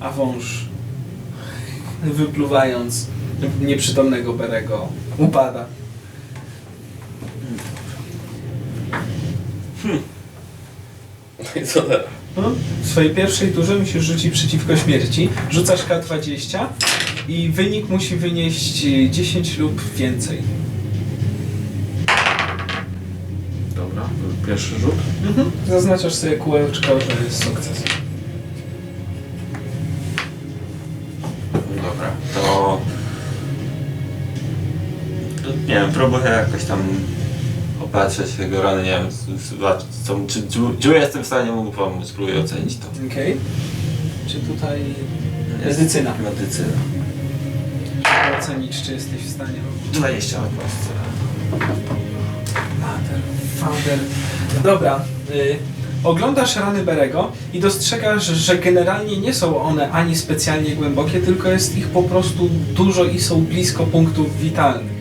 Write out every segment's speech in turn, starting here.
a wąż wypluwając nieprzytomnego Berego upada. No i co teraz? No, w swojej pierwszej turze musisz rzucić przeciwko śmierci. Rzucasz K20 i wynik musi wynieść e, 10 lub więcej. Dobra, pierwszy rzut. Mhm. Zaznaczasz sobie kółeczko, że jest sukces. Nie wiem, próbuję jakoś tam opatrzeć tego rany, nie wiem, zobaczyć, co, czy, jestem w stanie mu pomóc, próbuję ocenić to. Okej. Czy tutaj medycyna? Medycyna. Żeby ocenić, czy jesteś w stanie robić. 20 na kostce. Fader, fader. Dobra. Y, oglądasz rany Berego i dostrzegasz, że generalnie nie są one ani specjalnie głębokie, tylko jest ich po prostu dużo i są blisko punktów witalnych.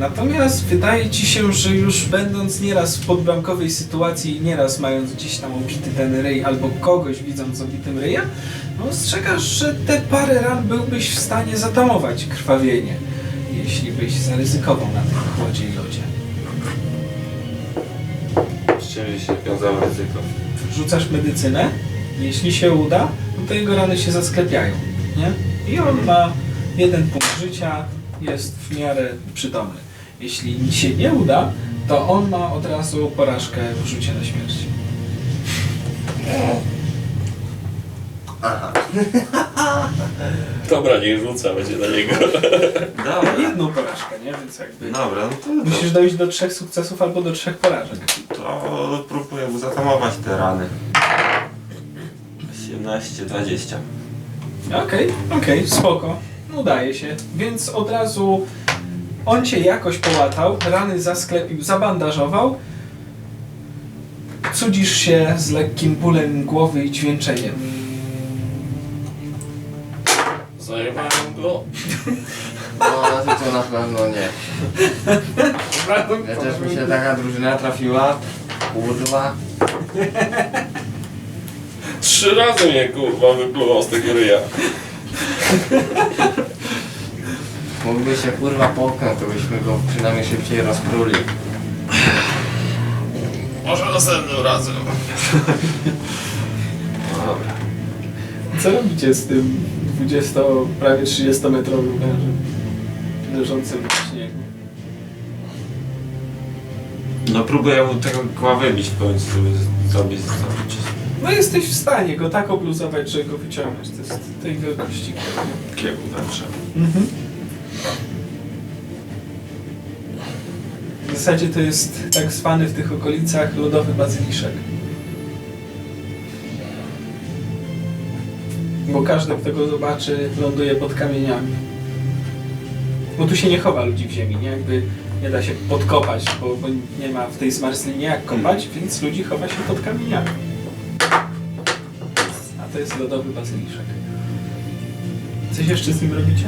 Natomiast wydaje ci się, że już będąc nieraz w podbramkowej sytuacji i nieraz mając gdzieś tam obity ten ryj albo kogoś widząc obitym ryja, no dostrzegasz, że te parę ran byłbyś w stanie zatamować krwawienie, jeśli byś zaryzykował na tym chłodzie i lodzie. Z czym się wiązało ryzyko? rzucasz medycynę, jeśli się uda, no to jego rany się zasklepiają, nie? I on ma jeden punkt życia, jest w miarę przytomny. Jeśli się nie uda, to on ma od razu porażkę w rzucie na śmierć. Dobra, niech rzuca, będzie na niego. Dobra, Jedną porażkę, nie? Więc jakby dobra, no to, musisz dojść do trzech sukcesów albo do trzech porażek. to próbuję mu zatamować te rany. 18, 20. Okej, okej, spoko. Udaje się. Więc od razu on cię jakoś połatał, rany zasklepił, zabandażował. Cudzisz się z lekkim bólem głowy i dźwięczeniem. Zajebałem go. No, ty to na pewno nie. Ja też mi się taka drużyna trafiła. Kurwa. Trzy razy mnie kurwa wypluwał z tego ryja. Mógłby się kurwa połknąć, to byśmy go przynajmniej szybciej rozpruli. Może następnym razem. Dobra. Co robicie z tym 20, prawie 30 metrowym wężem leżącym w śniegu? No próbuję mu tego koła wybić w końcu, żeby zrobić zrobić. No jesteś w stanie go tak obluzować, że go wyciągnąć. To jest tej wielkości. Kiełku zawsze. Mhm. Zasadzie to jest tak zwany w tych okolicach lodowy bazyliszek. Bo każdy, kto go zobaczy, ląduje pod kamieniami. Bo tu się nie chowa ludzi w ziemi, nie? Jakby nie da się podkopać, bo, bo nie ma w tej zmarzlinie jak kopać, więc ludzi chowa się pod kamieniami. A to jest lodowy bazyliszek. Coś jeszcze z nim robicie?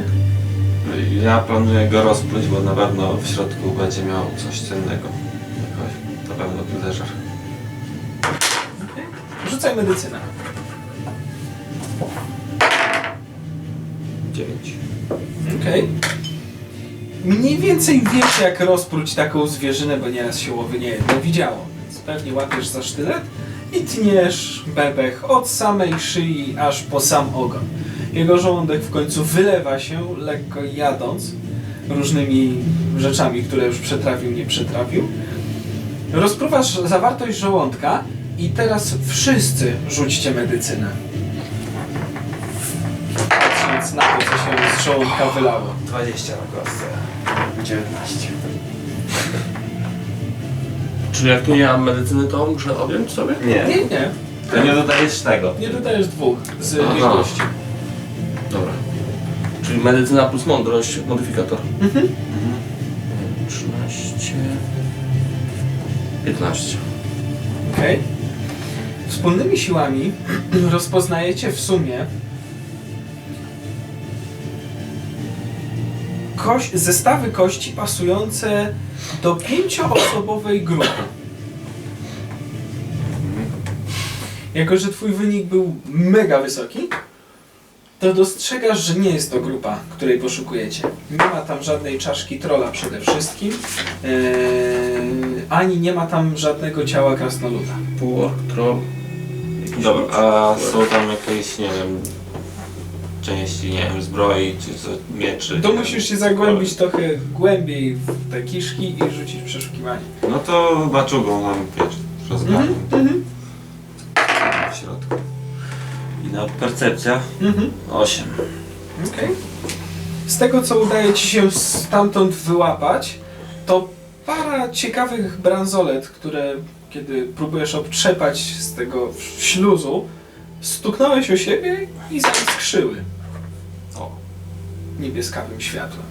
Ja planuję go rozpluć, bo na pewno w środku będzie miał coś cennego. Jakoś, na pewno tu zeżar. Rzucaj medycynę. 9. Okej. Mniej więcej wiesz, jak rozpróć taką zwierzynę, bo nieraz się łowy nie jedno widziało. Więc pewnie łapiesz za sztylet i tniesz bebech od samej szyi aż po sam ogon. Jego żołądek w końcu wylewa się, lekko jadąc różnymi rzeczami, które już przetrawił, nie przetrawił. Rozpruwasz zawartość żołądka i teraz wszyscy rzućcie medycynę. Patrząc na to, co się z żołądka wylało. 20 na kostce. 19. Czyli jak tu nie mam medycyny, to muszę odjąć sobie? Nie, Nie, nie. to nie dodajesz tego. Nie dodajesz dwóch z Aha. Czyli medycyna plus mądrość, modyfikator. Mhm. 13... 15. Okej. Wspólnymi siłami rozpoznajecie w sumie koś, zestawy kości pasujące do pięcioosobowej grupy. Jako, że twój wynik był mega wysoki, to dostrzegasz, że nie jest to grupa, której poszukujecie. Nie ma tam żadnej czaszki trola przede wszystkim, yy, ani nie ma tam żadnego ciała krasnoluda. Półork, troll. Dobra, a są tam jakieś, nie wiem, części, nie wiem, zbroi, czy co, mieczy? To musisz się zagłębić trochę głębiej w te kiszki i rzucić przeszukiwanie. No to maczugą tam, wiesz, rozgarnę Mhm, Na percepcja mhm. 8. Okej. Z tego, co udaje Ci się stamtąd wyłapać, to para ciekawych bransolet, które kiedy próbujesz obtrzepać z tego śluzu, stuknąłeś o siebie i zaiskrzyły O. niebieskawym światłem.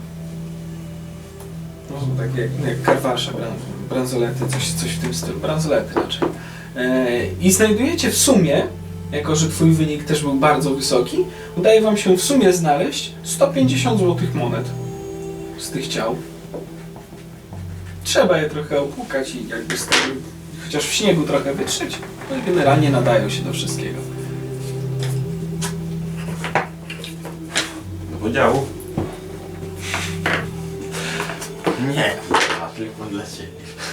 No, tak jak, jak karwasze, bran, bransolety, coś, coś w tym stylu. Bransolety raczej. E, I znajdujecie w sumie, jako że Twój wynik też był bardzo wysoki, udaje Wam się w sumie znaleźć 150 złotych monet z tych ciał. Trzeba je trochę opłukać i jakby z tego, chociaż w śniegu trochę wytrzeć, no i generalnie nadają się do wszystkiego. Do podziału. Nie, a tylko dla ciebie.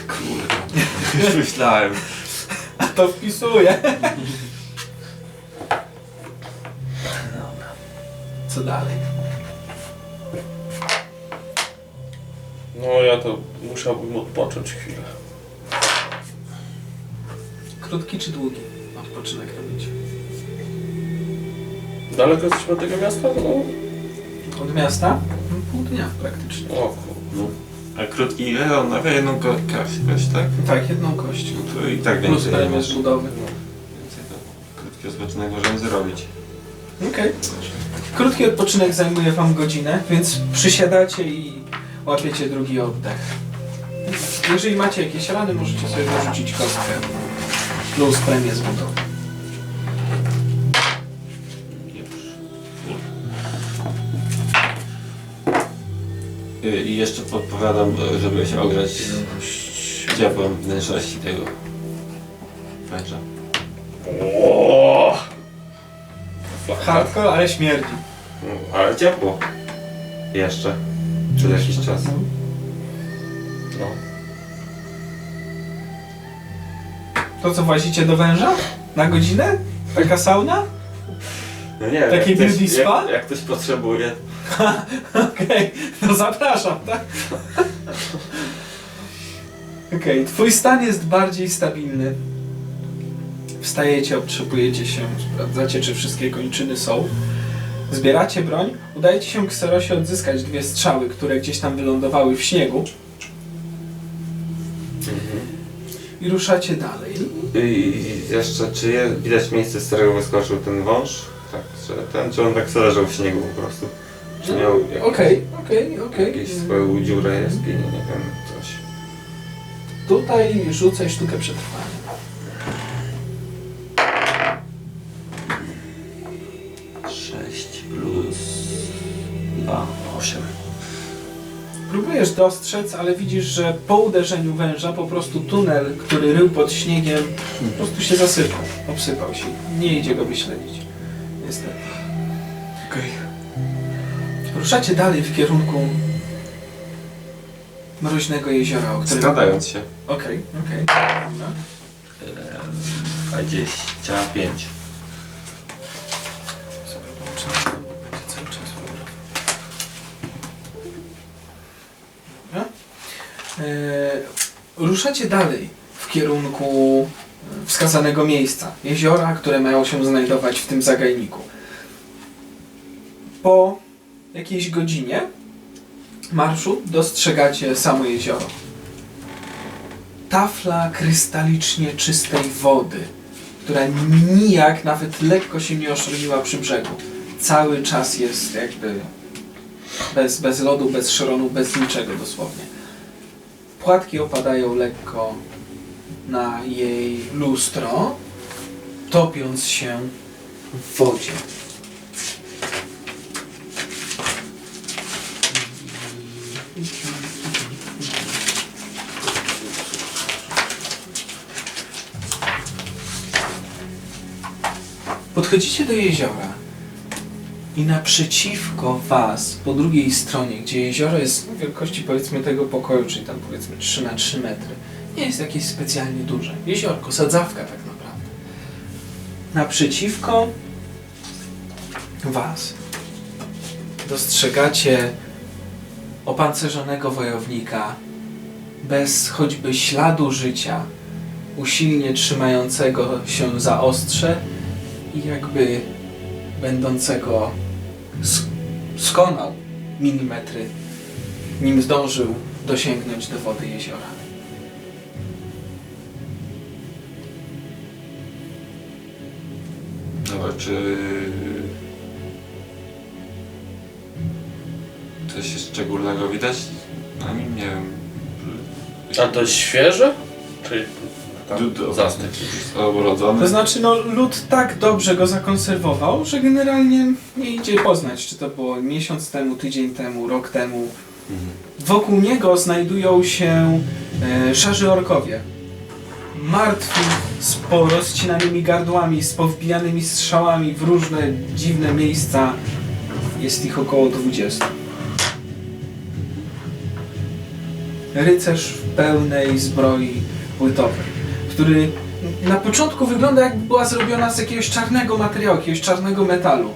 Kurde. Już myślałem. A to wpisuję. Co dalej? No ja to musiałbym odpocząć chwilę. Krótki czy długi odpoczynek robić? Daleko jesteśmy od tego miasta? No. Od miasta? No, Pół dnia praktycznie. O kur... No. A krótki ile? On na jedną ko- kość, tak? Tak, jedną kość. No to i tak Plus więcej nie premię z budowy. Więcej to krótki odpoczynek możemy zrobić. Okej. Krótki odpoczynek zajmuje Wam godzinę, więc przysiadacie i łapiecie drugi oddech. Jeżeli macie jakieś rany, możecie sobie dorzucić kostkę plus premię z. Y, I jeszcze podpowiadam, żeby się ogrzać ciepłem wnętrzności tego węża. Hardcore, ale śmierdzi. No, ale ciepło. Jeszcze. Przez jakiś czas. No. To co, włazicie do węża? Na godzinę? Taka sauna? No nie, Taki jak ktoś, beauty spa? Jak, jak ktoś potrzebuje, Okej, no zapraszam, tak? Okej, twój stan jest bardziej stabilny. Wstajecie, obtrzepujecie się, sprawdzacie, czy wszystkie kończyny są. Zbieracie broń. Udaje ci się Kserosie odzyskać dwie strzały, które gdzieś tam wylądowały w śniegu. I ruszacie dalej. I jeszcze, czy je, widać miejsce, z którego wyskoczył ten wąż? Tak, że ten, czy on tak sobie leżał w śniegu po prostu? Czy miał jak, Okej, okej, okej. jakieś swoją dziurę nie wiem, coś. Tutaj rzucaj sztukę przetrwania. próbujesz dostrzec, ale widzisz, że po uderzeniu węża po prostu tunel, który rył pod śniegiem, po prostu się zasypał, obsypał się. Nie idzie go wyśledzić. Niestety. Okej. Ruszacie dalej w kierunku mroźnego jeziora, o którym... Skradając się. Okej, okej. Dobra. 25. ruszacie dalej w kierunku e, wskazanego miejsca. Jeziora, które mają się znajdować w tym zagajniku. Po jakiejś godzinie marszu dostrzegacie samo jezioro. Tafla krystalicznie czystej wody która nijak, nawet lekko się nie oszromiła przy brzegu. Cały czas jest jakby bez, bez lodu, bez szronu, bez niczego dosłownie. Płatki opadają lekko na jej lustro, topiąc się w wodzie. Podchodzicie do jeziora I naprzeciwko was, po drugiej stronie, gdzie jezioro jest wielkości powiedzmy tego pokoju, czyli tam powiedzmy 3 na 3 metry, nie jest jakieś specjalnie duże. Jeziorko, sadzawka tak naprawdę. Naprzeciwko was dostrzegacie opancerzonego wojownika bez choćby śladu życia, usilnie trzymającego się za ostrze i jakby będącego skonał milimetry, nim zdążył dosięgnąć do wody jeziora. Dobra, czy... Coś szczególnego widać na nim? Nie wiem. A to jest świeże? Czy tam? Obrodzony? To znaczy, no, lud tak dobrze go zakonserwował, że generalnie nie idzie poznać, czy to było miesiąc temu, tydzień temu, rok temu. Mhm. Wokół niego znajdują się e, szarzy orkowie. Martwi, z porozcinanymi gardłami, z powbijanymi strzałami w różne dziwne miejsca. Jest ich około 20. Rycerz w pełnej zbroi płytowej, który na początku wygląda jakby była zrobiona z jakiegoś czarnego materiału, jakiegoś czarnego metalu.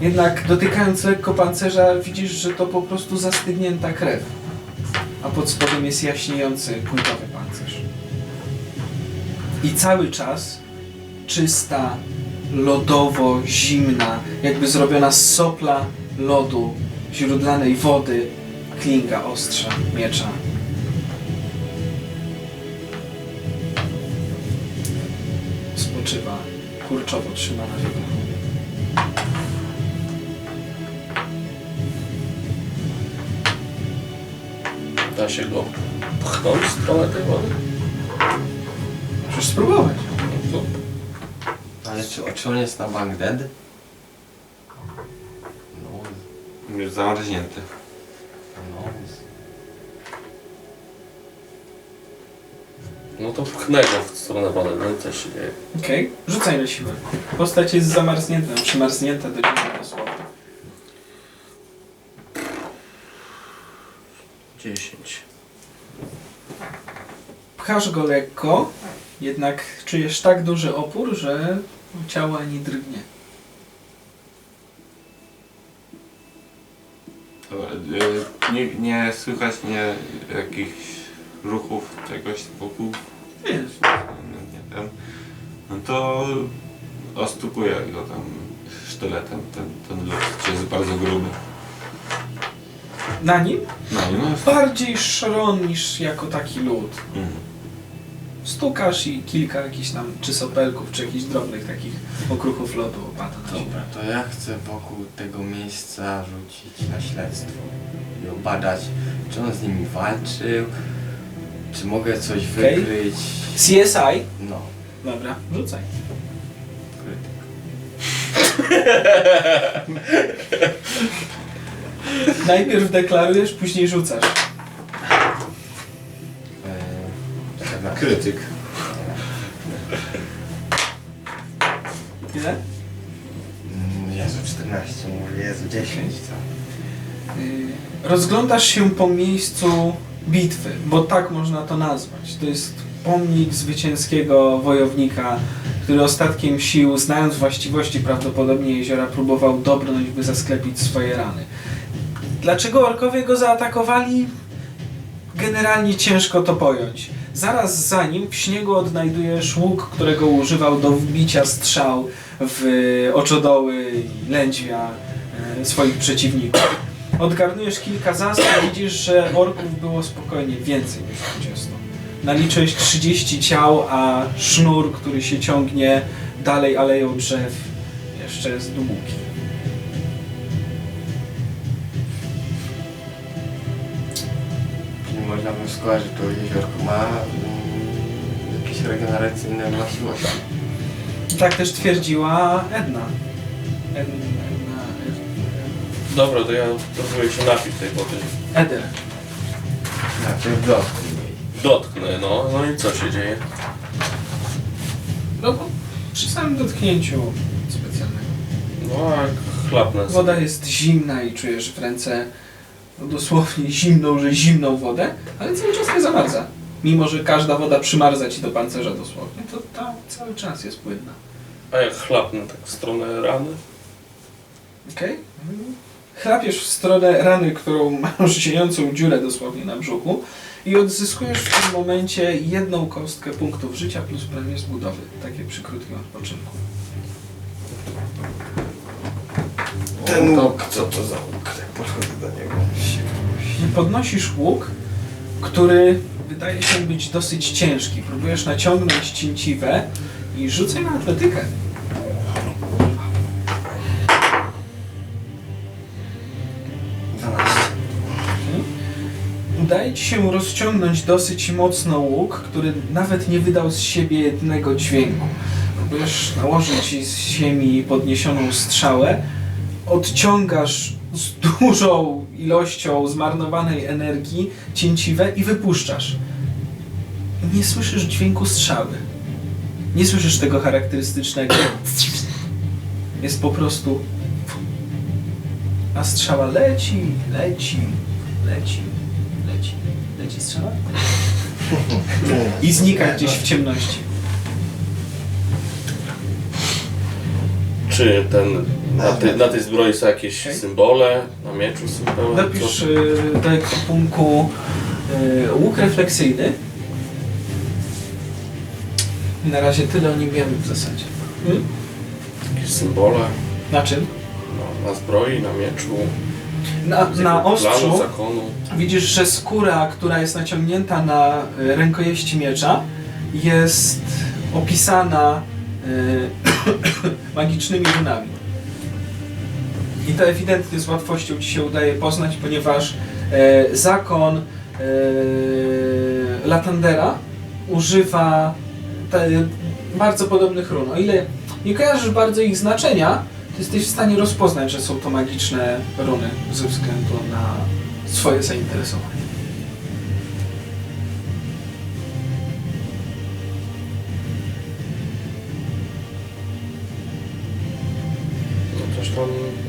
Jednak dotykając lekko pancerza widzisz, że to po prostu zastygnięta krew. A pod spodem jest jaśniejący płytowy pancerz. I cały czas czysta, lodowo zimna, jakby zrobiona z sopla, lodu, źródlanej wody, klinga ostrza miecza. Kurczowo trzyma na wieku. Da się go pchnąć w stronę tej wody? Możesz spróbować. To Ale czy, czy on jest na bank dead? No, Już zamarznięty. no. No to pchnę go w stronę wody, no i co się dzieje? Okej, rzucaj na siłę. Postać jest zamarznięta, przymarznięta do ziemi dosłownie. 10. Pchasz go lekko, jednak czujesz tak duży opór, że ciało ani drgnie. Dobra, y, nie, nie słychać nie jakichś ruchów czegoś wokół? Jest. No, nie wiem. No to ostupuję go tam sztyletem, ten, ten lód, czy jest bardzo gruby. Na nim No, no jest... bardziej szron niż jako taki lód. Mhm. Stukasz i kilka jakichś tam czy sopelków, czy jakichś drobnych takich okruchów lodu opada na. Dobra, to ja chcę wokół tego miejsca rzucić na śledztwo i obadać, czy on z nimi walczył, czy mogę coś Okej. wykryć. CSI? No, Dobra, rzucaj. krytyk. Najpierw deklarujesz, później rzucasz. Eee, 14. Krytyk. Ile? Mm, Jezu, 14, mówię, Jezu, 10, co? Y, Rozglądasz się po miejscu bitwy, bo tak można to nazwać. To jest pomnik zwycięskiego wojownika, który ostatkiem sił, znając właściwości prawdopodobnie jeziora, próbował dobrnąć, by zasklepić swoje rany. Dlaczego orkowie go zaatakowali? Generalnie ciężko to pojąć. Zaraz za nim w śniegu odnajdujesz łuk, którego używał do wbicia strzał w oczodoły i lędźwia e, swoich przeciwników. Odgarnujesz kilka zasad widzisz, że orków było spokojnie więcej niż 20. Naliczyłeś 30 ciał, a sznur, który się ciągnie dalej aleją drzew, jeszcze jest długi. Czyli można wnioskować, że to jeziorko ma mm, jakieś regeneracyjne właściwości. Tak też twierdziła. Edna, Edna, Dobra, to ja próbuję się napić tej wody. Eder. Najpierw dotknij. Dotknę, no, no i co się dzieje? No bo przy samym dotknięciu specjalnego. No, jak Chlapnę Woda jest zimna i czujesz w ręce no dosłownie zimną, że zimną wodę, ale cały czas nie zamarza. Mimo, że każda woda przymarza ci do pancerza dosłownie, to ta cały czas jest płynna. A jak chlapnę tak w stronę rany? Okej? Chrapiesz w stronę rany, którą masz ziejącą dziurę dosłownie na brzuchu i odzyskujesz w tym momencie jedną kostkę punktów życia plus premię z budowy. Takie przy krótkim odpoczynku. Ten łuk, co to za łuk? Tak podchodzę do niego. Podnosisz łuk, który wydaje się być dosyć ciężki. Próbujesz naciągnąć cięciwę i rzucaj na atletykę. Się rozciągnąć dosyć mocno łuk, który nawet nie wydał z siebie jednego dźwięku. Próbujesz nałożyć z ziemi podniesioną strzałę, odciągasz z dużą ilością zmarnowanej energii cięciwę i wypuszczasz. Nie słyszysz dźwięku strzały. Nie słyszysz tego charakterystycznego. Jest po prostu. A strzała leci, leci, leci, leci. Leci strzała? I znika gdzieś w ciemności. Czy ten, na, ty, na tej zbroi są jakieś Okej. symbole? Na mieczu symbole? Napisz y, do ekwipunku y, łuk refleksyjny. Na razie tyle o nim wiemy w zasadzie. Hmm? Jakieś symbole? Na czym? Na, na zbroi, na mieczu? Na, na ostrzu Planu, zakonu? widzisz, że skóra, która jest naciągnięta na y, rękojeści miecza, jest opisana y, magicznymi runami. I to ewidentnie z łatwością ci się udaje poznać, ponieważ e, zakon e, Latandera używa te, bardzo podobnych run. O ile nie kojarzysz bardzo ich znaczenia, jesteś w stanie rozpoznać, że są to magiczne runy ze względu na swoje zainteresowanie. No coś tam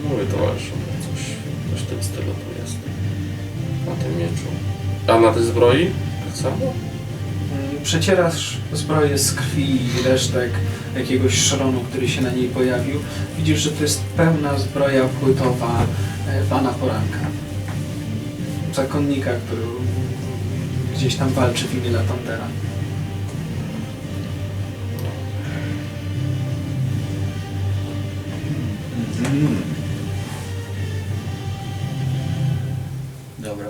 mówię towarzyszowi, coś, coś w tym stylu tu jest. Na tym mieczu. A na tej zbroi? Tak samo? Mm, Przecierasz zbroję z krwi i resztek jakiegoś szronu, który się na niej pojawił. Widzisz, że to jest pełna zbroja płytowa e, pana poranka. Zakonnika, który gdzieś tam walczy w imię Latandera. Dobra.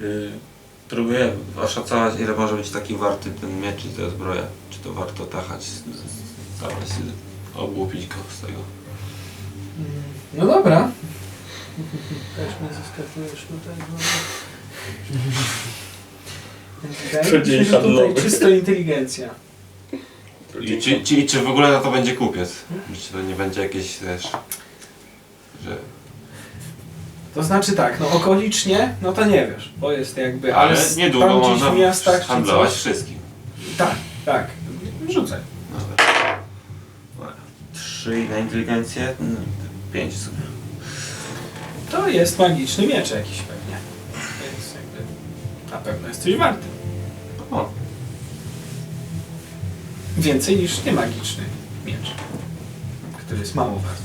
Y, próbuję oszacować, ile może być taki warty ten miecz i ta zbroja. Czy to warto tachać, dawać, ogłupić go z tego. No dobra. Też mnie zaskakujesz tutaj. Wydaje mi się, Dzień że tutaj czysto inteligencja. I czy, czy, i czy w ogóle na to będzie kupiec? Czy to nie będzie jakieś też, że... To znaczy tak, no okolicznie, no to nie wiesz, bo jest jakby, ale, Ale niedługo tam gdzieś można w miastach czy handlować coś. wszystkim. Tak, tak. Rzucaj. Dobra. Dobra. Trzy na inteligencję, no, pięć w sumie. To jest magiczny miecz jakiś pewnie. Więc jakby na pewno jest coś warty. O, Więcej niż niemagiczny miecz, który jest mało warty.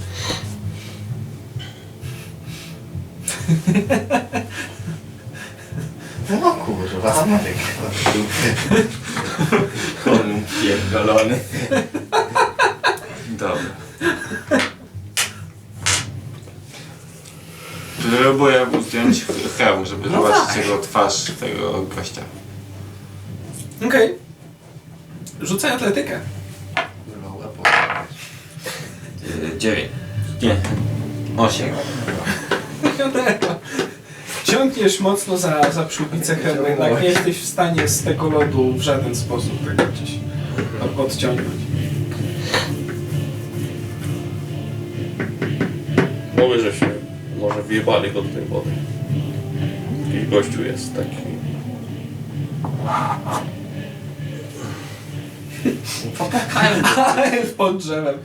No kurwa, Marek. Kolum pierdolony. dobra. Próbuję zdjąć hełm, żeby No zobaczyć tak. jego twarz, tego gościa. Okej. Rzucaj atletykę. Łapą. Y, Dziewięć. Nie. Osiem. Ciągniesz mocno za, za przyłbicę hełmu, jednak nie jesteś w stanie z tego lodu w żaden sposób tego gdzieś od- odciągnąć. Mówię, że się może wjebali go do tej wody. Jakiś gościu jest taki. Elf pod drzewem.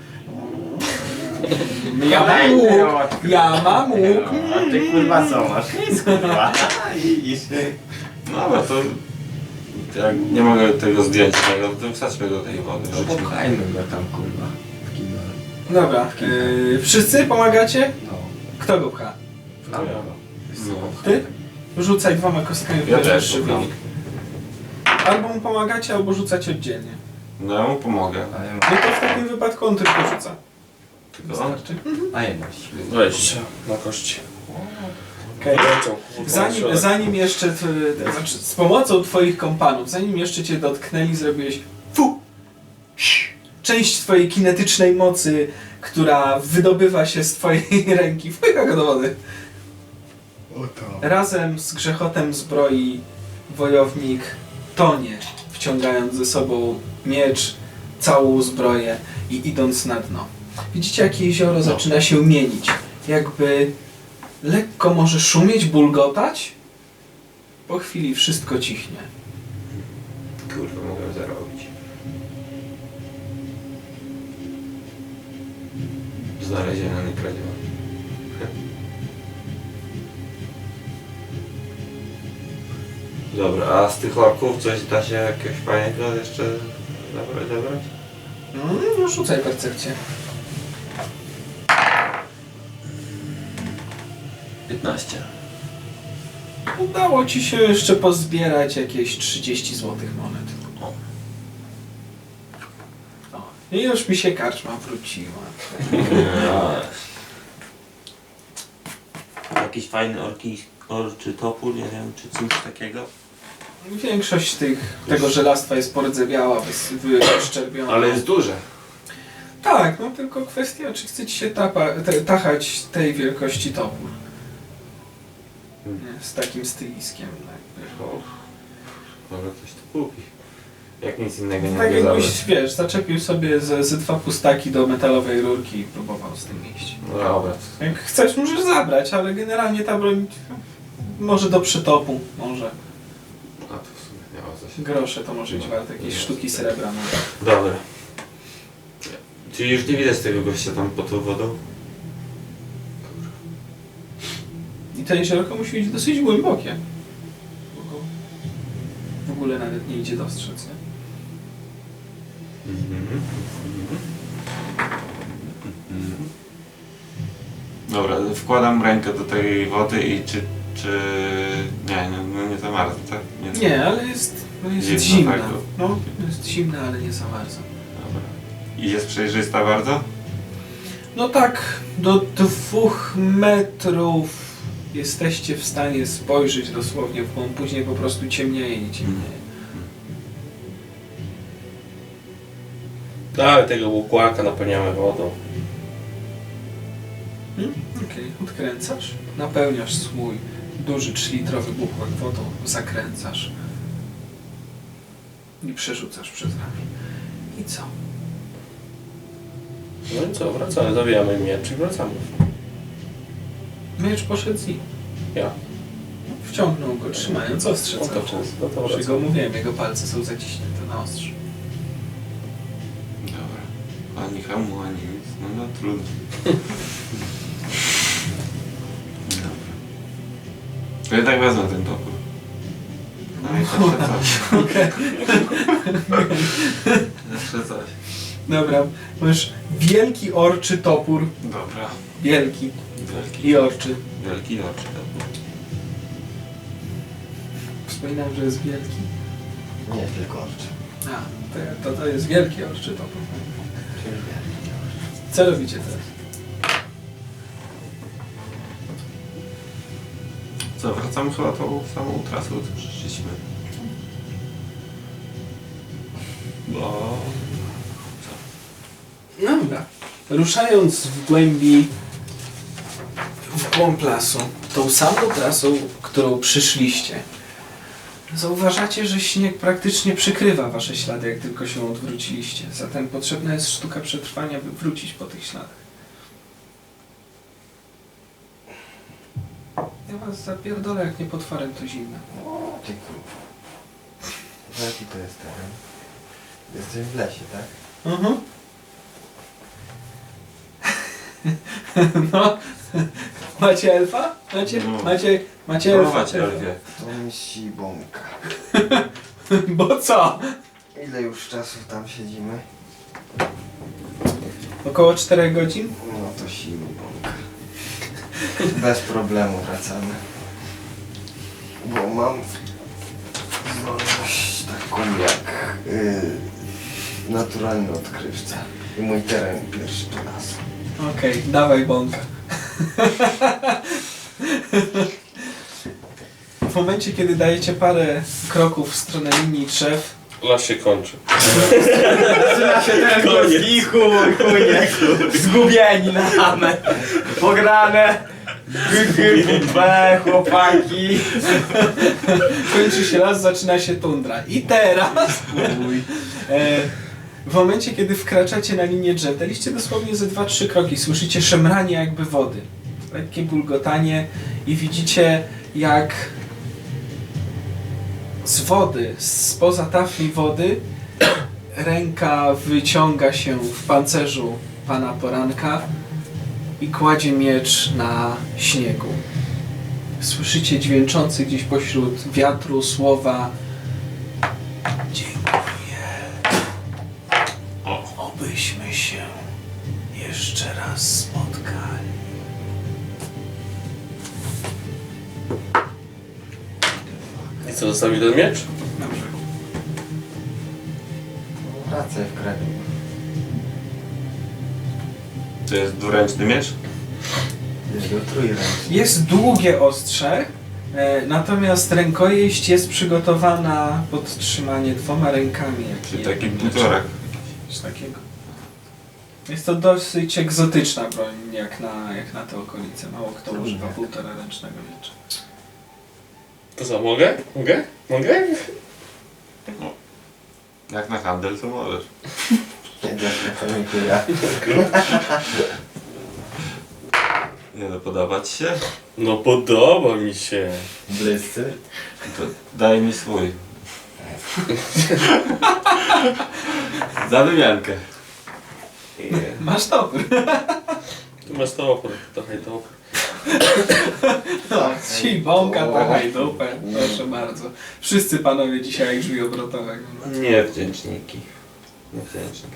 Ja mam łuk! Ja mam łuk! A ty kurwa co masz? Nic kurwa. Widzisz? No to jak nie mogę tego zdjąć, tego, to wsadźmy do tej wody. No popchajmy go tam kurwa. W kibel. Dobra, yy, wszyscy pomagacie? No. Kto go pcha? To ja. No. Ty? Rzucaj dwoma kostkami Ja też. Albo mu pomagacie, albo rzucacie oddzielnie. No ja mu pomogę. No to w takim wypadku on tylko rzuca. Wystarczy. a jedność. 20 na kości. Okej. Lecą. Zanim, zanim jeszcze, t, znaczy z pomocą twoich kompanów, zanim jeszcze cię dotknęli, zrobiłeś fu! Część twojej kinetycznej mocy, która wydobywa się z twojej ręki, wpycha go do wody. Razem z grzechotem zbroi wojownik tonie, wciągając ze sobą miecz, całą zbroję i idąc na dno. Widzicie, jak jezioro zaczyna się mienić. Jakby lekko może szumieć, bulgotać. Po chwili wszystko cichnie. Kurwa, mogę zarobić. Znalezione, nie kradzione. Dobra, a z tych orków coś da się jakiegoś fajnego jeszcze zabrać? zabrać? No, rzucaj percepcję. Udało ci się jeszcze pozbierać jakieś 30 złotych monet. O. O, I już mi się karczma wróciła. Jakiś fajny orki, orczy topór, nie wiem, czy coś takiego? Większość tych, tego żelastwa jest pordzewiała, wys- wyszczerbiona. Ale jest duże. Tak, no tylko kwestia, czy chcecie się tapa, te, tachać tej wielkości topór. Z takim styliskiem. Jakby. O, Może ktoś to kupi. Jak nic innego nie Tak jakbyś, wiesz, zaczepił sobie ze, ze dwa pustaki do metalowej rurki i próbował z tym iść. No dobra. Jak chcesz, możesz zabrać, ale generalnie ta broń może do przytopu, może. A to w sumie nie ma co się... Grosze to może być warte jakieś sztuki srebra. No. Dobra. Czyli już nie widać tego gościa tam pod tą wodą? I to jeziorko musi być dosyć głębokie. Bo go w ogóle nawet nie idzie dostrzec, nie? Dobra, wkładam rękę do tej wody i czy... czy... Nie, no, nie za bardzo, tak? Nie, Nie, ale jest, no jest Zimno, zimna. tak? No, jest zimna, ale nie za bardzo. Dobra. I jest przejrzysta bardzo? No tak, do dwóch metrów jesteście w stanie spojrzeć dosłownie w głąb, później po prostu ciemnieje i ciemnieje. Dawaj tego łukłaka napełniamy wodą. Hmm? Okej, odkręcasz, napełniasz swój duży 3-litrowy bukłak wodą, zakręcasz i przerzucasz przez ramię. I co? No i co, wracamy, zawijamy miecz i wracamy. Miecz poszedł z nim. Ja. Wciągnął go, trzymając ostrze cały to, czas. no to Już go mówiłem, jego palce są zaciśnięte na ostrzu. Dobra. Ani hełmu, ani nic. No, no trudno. Dobra. To ja tak wezmę ten topór. No i zawsze coś. Zawsze coś. Dobra, masz wielki orczy topór, Dobra. wielki Wielki. i orczy. Wielki oczy. dobra. Wspominałem, że jest wielki. Nie, tylko oczy. A, to, to, to jest wielki orczy topór. Czyli wielki oczy. Co robicie teraz? Co, wracamy chyba tą samą trasą, co przyszliśmy. Bo... Dobra. Ruszając w głębi, tą samą trasą, którą przyszliście, zauważacie, że śnieg praktycznie przykrywa wasze ślady, jak tylko się odwróciliście. Zatem potrzebna jest sztuka przetrwania, by wrócić po tych śladach. Ja was zapierdolę, jak nie potworem to zimne. Ty kurwa. Jaki to jest teren? Jesteś w lesie, tak? Mhm. No. Macie elfa? Macie, No. macie, macie elfa? Prowadź Elwie. To mści bąka. Bo co? Ile już czasu tam siedzimy? Około 4 godzin? No to siły bąka. Bez problemu wracamy. Bo mam zdolność taką jak yy, naturalny odkrywca. I mój teren pierwszy raz. Okej, dawaj bąka. W momencie, kiedy dajecie parę kroków w stronę linii drzew, Las się kończy. Zaczyna się ten polski chuj, chujnie. Zgubieni na ramę. Pograne. Be, chłopaki. kończy się las, zaczyna się tundra. I teraz, e, w momencie, kiedy wkraczacie na linię drzew, daliście dosłownie ze 2-3 kroki, słyszycie szemranie jakby wody. Lekkie bulgotanie i widzicie jak z wody, spoza tafli wody, ręka wyciąga się w pancerzu pana poranka i kładzie miecz na śniegu. Słyszycie dźwięczący gdzieś pośród wiatru słowa Dziękuję. Obyśmy się jeszcze raz spotkali. I co, zostawi ten miecz? Dobrze. Wracaj w kraju. To jest dwuręczny miecz? Trójręczny. Jest długie ostrze, e, natomiast rękojeść jest przygotowana pod trzymanie dwoma rękami. jak Czyli taki półtorak. Coś takiego. Jest to dosyć egzotyczna broń, jak na, jak na te okolice. Mało kto używa półtora ręcznego miecza. To co, mogę? Mogę? Mogę? Jak na handel to możesz. Nie no, podobać się? No podoba mi się. Bliscy. To daj mi swój. Za wymiankę. Masz topór. Tu masz topór, trochę topór. Tak. Ci bąka, pachaj dupę. Proszę bardzo. Wszyscy panowie dzisiaj drzwi obrotowe. Nie wdzięczniki. Nie wdzięcznik.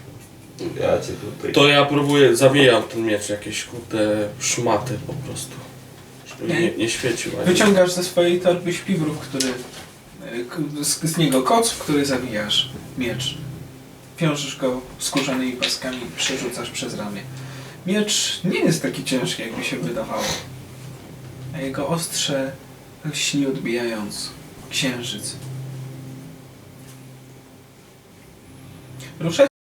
Ja cię tutaj... To ja próbuję, zawijam ten miecz, jakieś kurde szmaty po prostu. Żeby Nie. nie, świecił. ani- Wyciągasz ze swojej torby śpiwrów, który, k- z, z niego koc, w który zawijasz miecz. Wiążesz go skórzanymi paskami i przerzucasz przez ramię. Miecz nie jest taki ciężki, jakby się wydawało. A jego ostrze lśni odbijając księżyc. Ruszacie